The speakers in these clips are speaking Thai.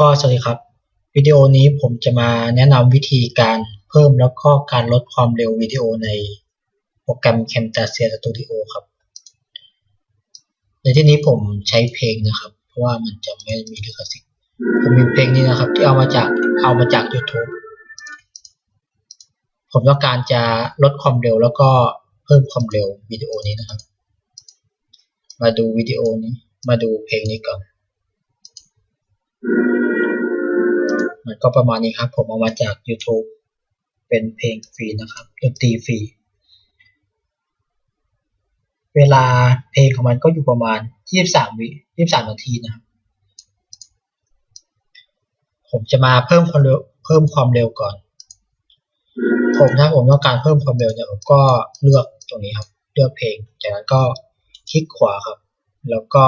ก็สวัสดีครับวิดีโอนี้ผมจะมาแนะนำวิธีการเพิ่มแล้วก็การลดความเร็ววิดีโอในโปรแกรม Camtasia Studio ครับ ในที่นี้ผมใช้เพลงนะครับ เพราะว่ามันจะไม่มีลิขสิทธิ์ผมมีเพลงนี้นะครับ ที่เอามาจากเอามาจาก YouTube ผมต้องการจะลดความเร็วแล้วก็เพิ่มความเร็ววิดีโอนี้นะครับ มาดูวิดีโอนี้มาดูเพลงนี้ก่อน มันก็ประมาณนี้ครับ ผมเอามาจาก YouTube เป็นเพลงฟรีนะครับดนตรีฟรี เวลาเพลงของมันก็อยู่ประมาณ 23 วิ23 นาทีนะครับ ผมจะมาเพิ่มความเร็วเพิ่มความเร็วก่อน ผมถ้าผมต้องการเพิ่มความเร็วเนี่ยผมก็เลือกตรงนี้ครับ เลือกเพลง จากนั้นก็คลิกขวาครับ แล้วก็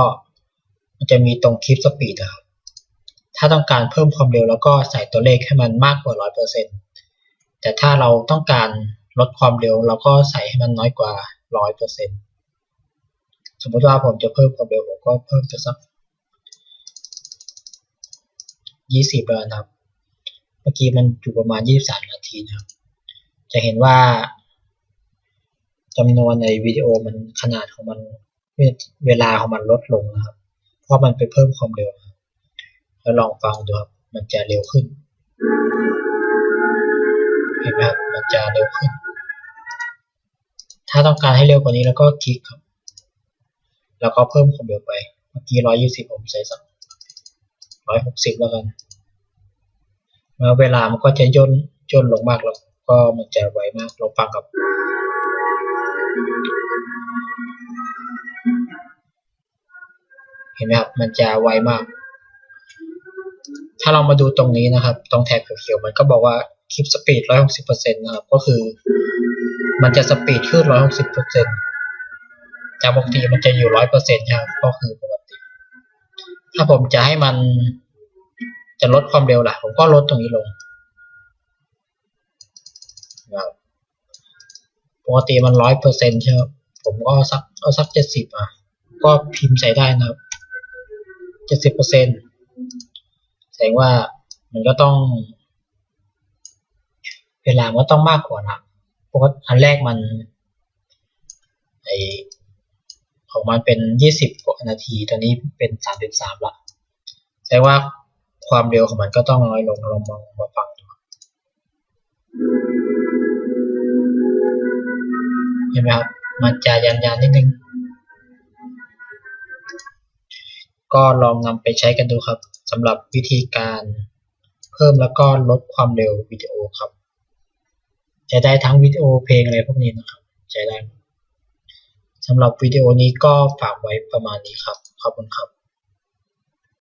มันจะมีตรงคลิปสปีดนะครับ ถ้าต้องการเพิ่มความเร็วแล้วก็ใส่ตัวเลขให้มันมากกว่า 100%แต่ถ้าเราต้องการลดความเร็วเราก็ใส่ให้มันน้อยกว่า 100%สมมติว่าผมจะเพิ่มความเร็วผมก็เพิ่มจะสัก 20แล้วนะครับ เมื่อกี้มันอยู่ประมาณ 23 นาทีนะครับ จะเห็นว่าจำนวนในวิดีโอมันขนาดของมันเวลาของมันลดลงนะครับ เพราะมันไปเพิ่มความเร็วนะครับ แล้วลองฟังดูครับมันจะเร็วขึ้น เห็นไหมครับมันจะเร็วขึ้น ถ้าต้องการให้เร็วกว่านี้แล้วก็คลิกครับ แล้วก็เพิ่มความเร็วไป เมื่อกี้ร้อยยี่สิบผมใส่สักร้อยหกสิบแล้วกันเมื่อเวลามันก็จะย่นย่นลงมากแล้วก็มันจะไวมากลองฟังกับเห็นไหมครับ มันจะไวมากาเรามาดูตรงนี้นะครับ ตรงแท็บเขียวๆมันก็บอกว่าคลิปสปีด 160%นะครับ ก็คือ มันจะสปีดขึ้น 160%จากปกติมันจะอยู่ 100%ครับ ก็คือปกติ ถ้าผมจะให้มันจะลดความเร็วล่ะ ผมก็ลดตรงนี้ลงนะครับปกติมัน 100%ใช่ไหมผมก็สักเอาสัก 70 อะ ก็พิมพ์ใส่ได้นะครับ 70% แสดงว่ามันก็ต้อง เวลามันก็ต้องมากกว่านะปกติอันแรกมันไอของมันเป็นยี่สิบกว่านาที ตอนนี้เป็นสามสิบสามละ แสดงว่าความเร็วของมันก็ต้องน้อยลงลองมองมาฟังดูเห็นไหมครับ มันจะยันยันนิดนึง ก็ลองนำไปใช้กันดูครับ สำหรับวิธีการเพิ่มแล้วก็ลดความเร็ววิดีโอครับใช้ได้ทั้งวิดีโอเพลงอะไรพวกนี้นะครับใช้ได้สำหรับวิดีโอนี้ก็ฝากไว้ประมาณนี้ครับ ขอบคุณครับ